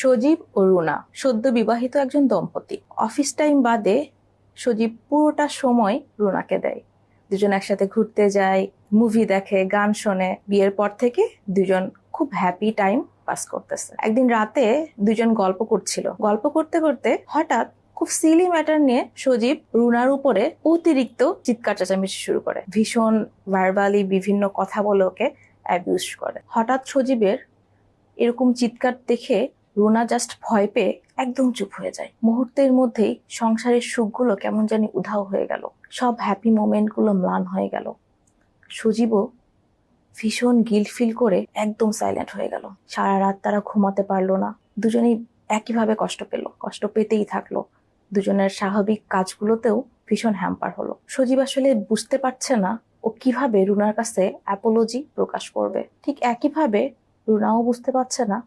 সজীব ও রুনা, সদ্য বিবাহিত একজন দম্পতি। অফিস টাইম বাদে সজীব পুরোটা সময় রুনাকে দেয়। দুজন একসাথে ঘুরতে যায়, মুভি দেখে, গান শোনে। বিয়ের পর থেকে দুজন খুব হ্যাপি টাইম পাস করতেছে। একদিন রাতে দুজন গল্প করছিল। গল্প করতে করতে হঠাৎ খুব সিলি ম্যাটার নিয়ে সজীব রুনার উপরে অতিরিক্ত চিৎকার চেঁচামেচি শুরু করে। ভীষণ ভার্বালি বিভিন্ন কথা বলে ওকে অ্যাবিউজ করে। হঠাৎ সজীবের এরকম চিৎকার দেখে রুনা জাস্ট ভয় পেয়ে একদম চুপ হয়ে যায়। মুহূর্তের মধ্যেই সংসারের সুখগুলো কেমন জানি উধাও হয়ে গেল। সব হ্যাপি মোমেন্টগুলো ম্লান হয়ে গেল। সজীবও ভীষণ গিল্ট ফিল করে একদম সাইলেন্ট হয়ে গেল। সারা রাত তারা ঘুমাতে পারল না। দুজনেই একইভাবে কষ্ট পেল। কষ্ট পেতেই থাকল। দুজনের স্বাভাবিক কাজগুলোতেও ভীষণ হ্যাম্পার হলো। সজীব আসলে বুঝতে পারছে না ও কীভাবে রুনার কাছে অ্যাপোলজি প্রকাশ করবে। ঠিক একইভাবে রুনাও বুঝতে পারছে না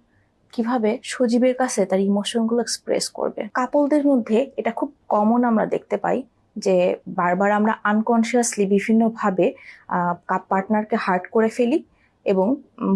কীভাবে সজীবের কাছে তার ইমোশনগুলো এক্সপ্রেস করবে। কাপলদের মধ্যে এটা খুব কমন আমরা দেখতে পাই যে বারবার আমরা আনকনসিয়াসলি বিভিন্নভাবে পার্টনারকে হার্ট করে ফেলি এবং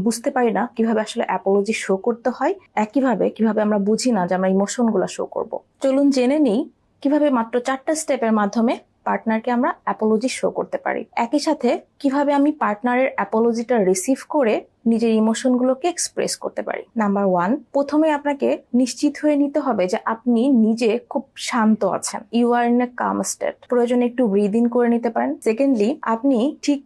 বুঝতে পারি না কীভাবে আসলে অ্যাপোলজি শো করতে হয়। একইভাবে কীভাবে আমরা বুঝি না যে আমরা ইমোশনগুলো শো করব। চলুন জেনে নিই কীভাবে মাত্র চারটা স্টেপের মাধ্যমে পার্টনারকে আমরা অ্যাপোলজি শো করতে পারি। একই সাথে কীভাবে আমি পার্টনারের অ্যাপোলজিটা রিসিভ করে নিজের ইমোশনগুলোকে এক্সপ্রেস করতে পারি। নাম্বার ওয়ান প্রথমে আপনাকে নিশ্চিত হয়ে নিতে হবে যে আপনি নিজে খুব শান্ত আছেন। You are in a calm state প্রয়োজনে একটু ব্রিদ ইন করে নিতে পারেন। সেকেন্ডলি আপনি ঠিক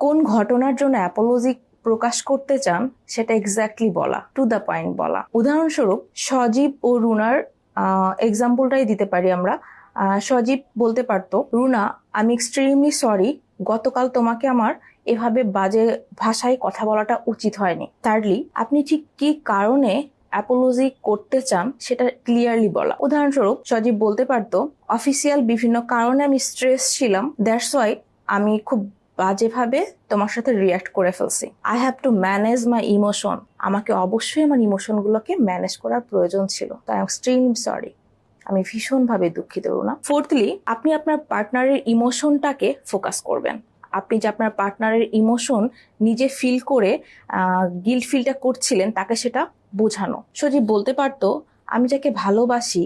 কোন ঘটনার জন্য অ্যাপোলজি প্রকাশ করতে চান, সেটা এক্স্যাক্টলি বলা টু দ্য পয়েন্ট বলা। উদাহরণস্বরূপ, সজীব ও রুনার এক্সাম্পলটাই দিতে পারি আমরা। সজীব বলতে পারতো, রুনা, আমি এক্সট্রিমলি সরি গতকাল তোমাকে আমার এভাবে বাজে ভাষায় কথা বলাটা উচিত হয়নি। থার্ডলি আপনি ঠিক কি কারণে অ্যাপোলজি করতে চান সেটা ক্লিয়ারলি বলা। উদাহরণস্বরূপ, সজীব বলতে পারতো অফিসিয়াল বিভিন্ন কারণে আমি স্ট্রেস ছিলাম দ্যাটস ওয়াই আমি খুব বাজেভাবে তোমার সাথে রিয়াক্ট করে ফেলছি। I have to manage my emotion আমাকে অবশ্যই আমার ইমোশনগুলোকে ম্যানেজ করার প্রয়োজন ছিল, তাই এক্সট্রিম সরি আমি ভীষণভাবে দুঃখিত, রুনা। ফোর্থলি আপনি আপনার পার্টনারের ইমোশনটাকে ফোকাস করবেন। আপনি যে আপনার পার্টনারের ইমোশন নিজে ফিল করে গিল্ট ফিলটা করছিলেন, তাকে সেটা বোঝানো। সজীব, বলতে পারতো, আমি যাকে ভালোবাসি,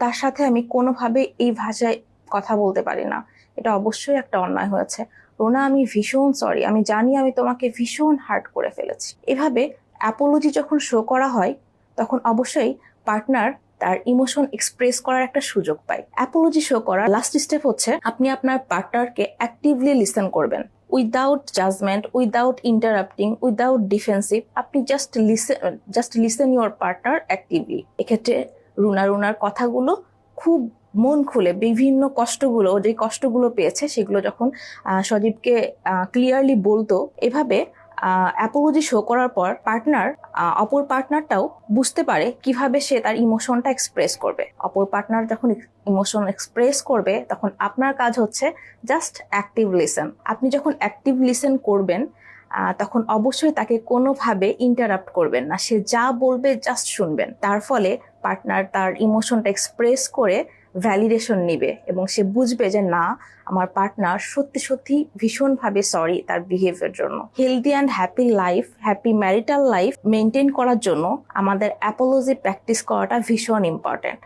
তার সাথে আমি কোনোভাবে এই ভাষায় কথা বলতে পারি না। এটা অবশ্যই একটা অন্যায় হয়েছে। রোনা, আমি ভীষণ সরি আমি জানি আমি তোমাকে ভীষণ হার্ট করে ফেলেছি। এভাবে অ্যাপোলজি যখন শো করা হয়, তখন অবশ্যই পার্টনার তার ইমোশন এক্সপ্রেস করার একটা সুযোগ পায় অ্যাপোলজি শো করার লাস্ট স্টেপ হচ্ছে আপনি আপনার পার্টনারকে অ্যাক্টিভলি লিসেন করবেন। Without judgement without interrupting without defensive আপনি just listen just listen your partner actively এক্ষেত্রে রুনা রুনার কথাগুলো খুব মন খুলে বিভিন্ন কষ্টগুলো, যে কষ্টগুলো পেয়েছে সেগুলো যখন সজীবকে ক্লিয়ারলি বলতো, এভাবে অ্যাপোলজি শো করার পর পার্টনার অপর পার্টনারটাও বুঝতে পারে কীভাবে সে তার ইমোশনটা এক্সপ্রেস করবে। অপর পার্টনার যখন ইমোশন এক্সপ্রেস করবে, তখন আপনার কাজ হচ্ছে জাস্ট অ্যাক্টিভ লিসেন আপনি যখন অ্যাক্টিভ লিসেন করবেন তখন অবশ্যই তাকে কোনোভাবে ইন্টারাপ্ট করবেন না। সে যা বলবে জাস্ট শুনবেন। তার ফলে পার্টনার তার ইমোশনটা এক্সপ্রেস করে ভ্যালিডেশন নিবে এবং সে বুঝবে যে না, আমার পার্টনার সত্যি সত্যি ভীষণভাবে সরি তার বিহেভিয়ার জন্য। Healthy and happy life happy marital life maintain করার জন্য আমাদের অ্যাপোলজি প্র্যাকটিস করাটা ভীষণ ইম্পর্ট্যান্ট